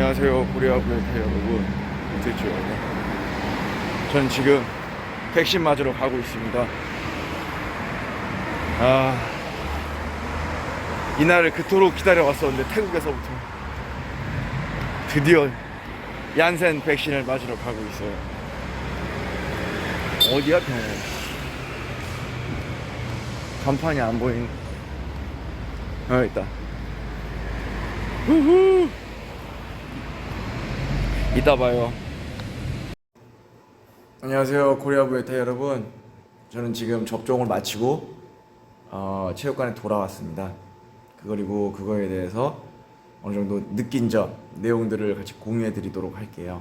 안녕하세요. 고려아부의 여러분 됐죠 전 지금 백신 맞으러 가고 있습니다. 아 이날을 그토록 기다려왔었는데 태국에서부터 드디어 얀센 백신을 맞으러 가고 있어요. 어디야 병원 간판이 안 보이는 어 있다. 후후 이따 봐요. 안녕하세요 코리아부의 대 여러분. 저는 지금 접종을 마치고 어, 체육관에 돌아왔습니다. 그리고 그거에 대해서 어느 정도 느낀 점 내용들을 같이 공유해 드리도록 할게요.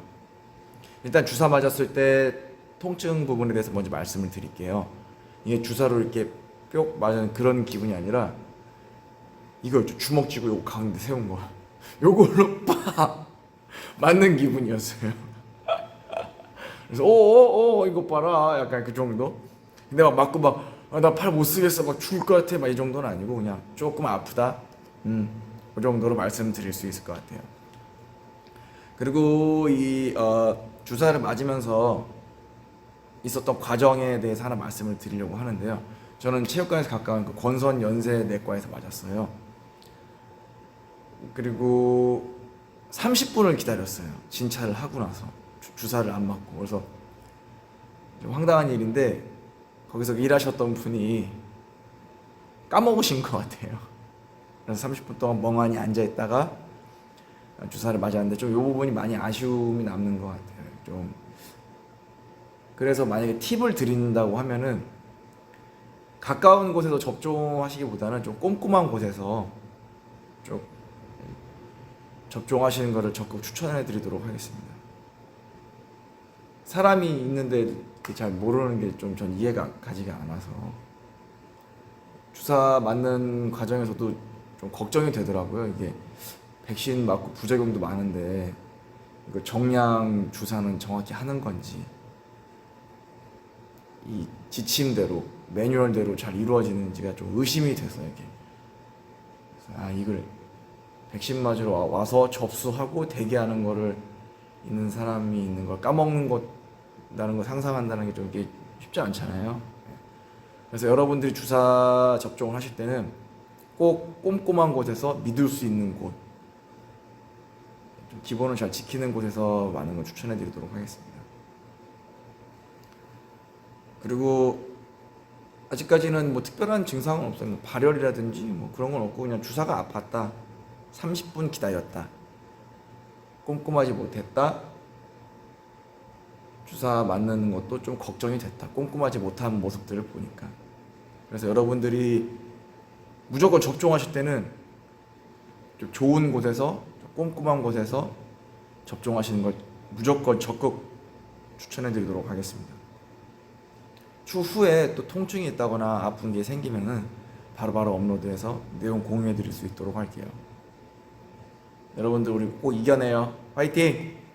일단 주사 맞았을 때 통증 부분에 대해서 먼저 말씀을 드릴게요. 이게 주사로 이렇게 뿅 맞은 그런 기분이 아니라 있죠. 주먹 쥐고 요거 가운데 세운 거 요걸로 빡 맞는 기분이었어요. 그래서 오오오 이거 봐라 약간 그 정도. 근데 막 맞고 막나 팔 못 쓰겠어 막 죽을 것 같아 막 이 정도는 아니고 그냥 조금 아프다. 음그 정도로 말씀드릴 수 있을 것 같아요. 그리고 이 어, 주사를 맞으면서 있었던 과정에 대해서 하나 말씀을 드리려고 하는데요. 저는 체육관에서 가까운 그 권선 연세 내과에서 맞았어요. 그리고 30분을 기다렸어요. 진찰을 하고 나서 주, 주사를 안 맞고 그래서 좀 황당한 일인데 거기서 일하셨던 분이 까먹으신 것 같아요. 그래서 30분 동안 멍하니 앉아 있다가 주사를 맞았는데 좀 이 부분이 많이 아쉬움이 남는 것 같아요. 좀 그래서 만약에 팁을 드린다고 하면은 가까운 곳에서 접종하시기보다는 좀 꼼꼼한 곳에서 좀 접종하시는 것을 적극 추천해 드리도록 하겠습니다. 사람이 있는데 잘 모르는 게 좀 전 이해가 가지가 않아서 주사 맞는 과정에서도 좀 걱정이 되더라고요. 이게 백신 맞고 부작용도 많은데 이거 정량 주사는 정확히 하는 건지 이 지침대로 매뉴얼대로 잘 이루어지는지가 좀 의심이 돼서 이게 아 이걸 백신 맞으러 와- 와서 접수하고 대기하는 거를 있는 사람이 있는 걸 까먹는 것라는 걸 상상한다는 게 좀 이게 쉽지 않잖아요. 예. 그래서 여러분들이 주사 접종을 하실 때는 꼭 꼼꼼한 곳에서 믿을 수 있는 곳, 좀 기본을 잘 지키는 곳에서 많은 걸 추천해 드리도록 하겠습니다. 그리고 아직까지는 뭐 특별한 증상은 없어요. 뭐 발열이라든지 뭐 그런 건 없고 그냥 주사가 아팠다. 30분 기다렸다. 꼼꼼하지 못했다. 주사 맞는 것도 좀 걱정이 됐다. 꼼꼼하지 못한 모습들을 보니까. 그래서 여러분들이 무조건 접종하실 때는 좀 좋은 곳에서 좀 꼼꼼한 곳에서 접종하시는 걸 무조건 적극 추천해 드리도록 하겠습니다. 추후에 또 통증이 있다거나 아픈 게 생기면은 바로바로 업로드해서 내용 공유해 드릴 수 있도록 할게요. 여러분들 우리 꼭 이겨내요. 화이팅!